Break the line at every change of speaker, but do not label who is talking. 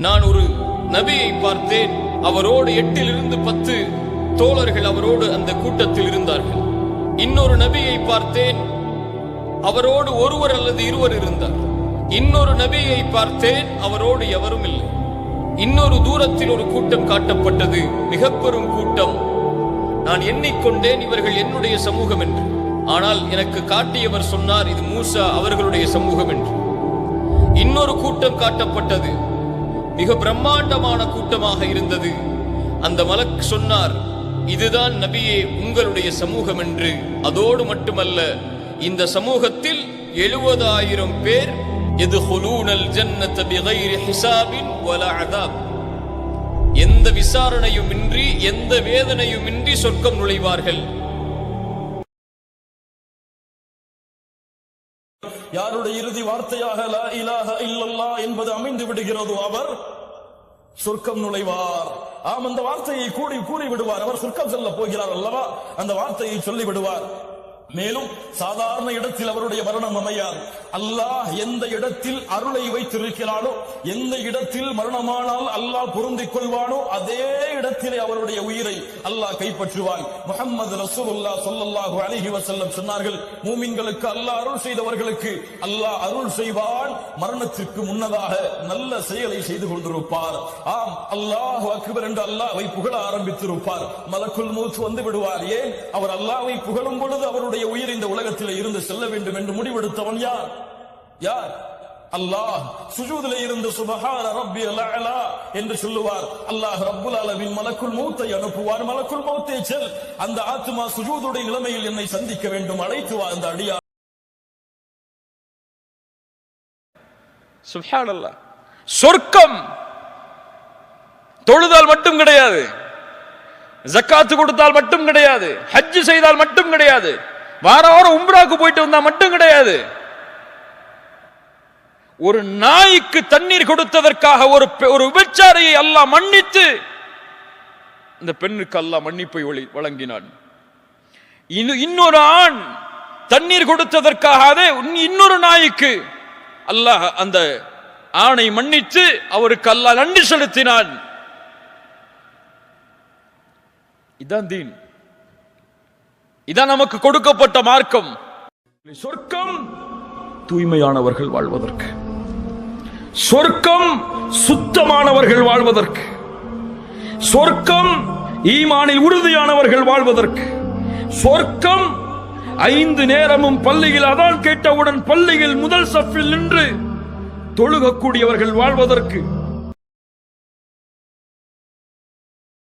நான் ஒரு நபியை பார்த்தேன். அவரோடு எட்டிலிருந்து பத்து தோழர்கள் அவரோடு அந்த கூட்டத்தில் இருந்தார்கள். இன்னொரு நபியை பார்த்தேன். அவரோடு ஒருவர் அல்லது இருவர் இருந்தார். இன்னொரு நபியை பார்த்தேன். அவரோடு எவரும் இல்லை. இன்னொரு தூரத்தில் ஒரு கூட்டம் காட்டப்பட்டது. மிக பெரும் கூட்டம். நான் எண்ணிக்கொண்டேன் இவர்கள் என்னுடைய சமூகம் என்று. ஆனால் எனக்கு காட்டியவர் சொன்னார் இது மூசா அவர்களுடைய சமூகம் என்று. இன்னொரு கூட்டம் காட்டப்பட்டது. மிக பிரம்மாண்டமான கூட்டமாக இருந்தது. அந்த மலக் சொன்னார் இதுதான் நபியே உங்களுடைய சமூகம் என்று அதோடு மட்டுமல்ல இந்த சமூகத்தில் எழுபதாயிரம் பேர் எந்த விசாரணையும் இன்றி எந்த வேதனையும் இன்றி சொர்க்கம் நுழைவார்கள்.
யாருடைய இறுதி வார்த்தையாக லா இலாஹ இல்லல்லா என்பது அமைந்து விடுகிறதோ அவர் சொர்க்கம் நுழைவார். ஆம் அந்த வார்த்தையை கூடி கூறி விடுவார் அவர் சொர்க்கம் செல்ல போகிறார் அல்லவா? அந்த வார்த்தையை சொல்லி விடுவார் மேலும் சாதாரண இடத்தில் அவருடைய மரணம் அமையாது. அல்லாஹ் எந்த இடத்தில் அருளை வைத்திருக்கிறானோ எந்த இடத்தில் மரணமானால் அல்லாஹ் பொருந்திக் கொள்வானோ அதே இடத்திலே அவருடைய உயிரை அல்லாஹ் கைப்பற்றுவான். முகமது ரசூலுல்லா சொல்லல்லாஹு அலைஹி வசல்லம் சொன்னார்கள் மூமின்களுக்கு அல்லாஹ் அருள் செய்தவர்களுக்கு அல்லாஹ் அருள் செய்வான். மரணத்திற்கு முன்னதாக நல்ல செயலை செய்து கொண்டிருப்பார். ஆம் அல்லாஹ் அக்பர் என்று அல்லாஹ்வை புகழ ஆரம்பித்திருப்பார். மலக்குள் மூத் வந்து விடுவார். ஏன்? அவர் அல்லாஹ்வை புகழும் பொழுது அவருடைய உயிர் இந்த உலகத்தில் இருந்து செல்ல வேண்டும் என்று முடிவெடுத்தவன் யார்? யார்? அல்லாஹ். சுஜூதில இருந்து சுபஹான ரப்பி அலா என்று சொல்லுவார். அல்லாஹ் ரப்புல் ஆலமீன் மலக்குள் மூத்தை அனுப்புவார் மலக்குள் மூத்தை செல். அந்த ஆத்மா சுஜூதுடைய நிலைமையில் என்னை சந்திக்க வேண்டும். அழைத்து வா அந்த அடியா
சுஹான் அல்லாஹ் சொர்க்கம் தொழுதால் மட்டும் கிடையாது. ஜக்காத்து கொடுத்தால் மட்டும் கிடையாது. ஹஜ் செய்தால் மட்டும் கிடையாது. வார வாரம் உம்ராக்கு போயிட்டு வந்தா மட்டும் கிடையாது. ஒரு நாய்க்கு தண்ணீர் கொடுத்ததற்காக ஒரு பெ- ஒரு விபச்சாரியை அல்லாஹ் மன்னித்து இந்த பெண்ணுக்கு அல்லாஹ் மன்னிப்பை வழங்கினான். இன்னு- இன்னொரு ஆண் தண்ணீர் கொடுத்ததற்காக அதே இன்னொரு நாய்க்கு அல்லாஹ் அந்த ஆணை மன்னித்து அவருக்கு அல்லாஹ் நன்றி செலுத்தினான். இதான் தீன். இதான் நமக்கு கொடுக்கப்பட்ட மார்க்கம். சொர்க்கம் தூய்மையானவர்கள் வாழ்வதற்கு. சொர்க்கம் சுத்தமானவர்கள் வாழ்வதற்கு. சொர்க்கம் ஈமானில் உறுதியானவர்கள் வாழ்வதற்கு. சொர்க்கம் ஐந்து நேரமும் பள்ளியில் அதான் கேட்டவுடன் பள்ளியில் முதல் சஃபில் நின்று தொழுகக்கூடியவர்கள் வாழ்வதற்கு.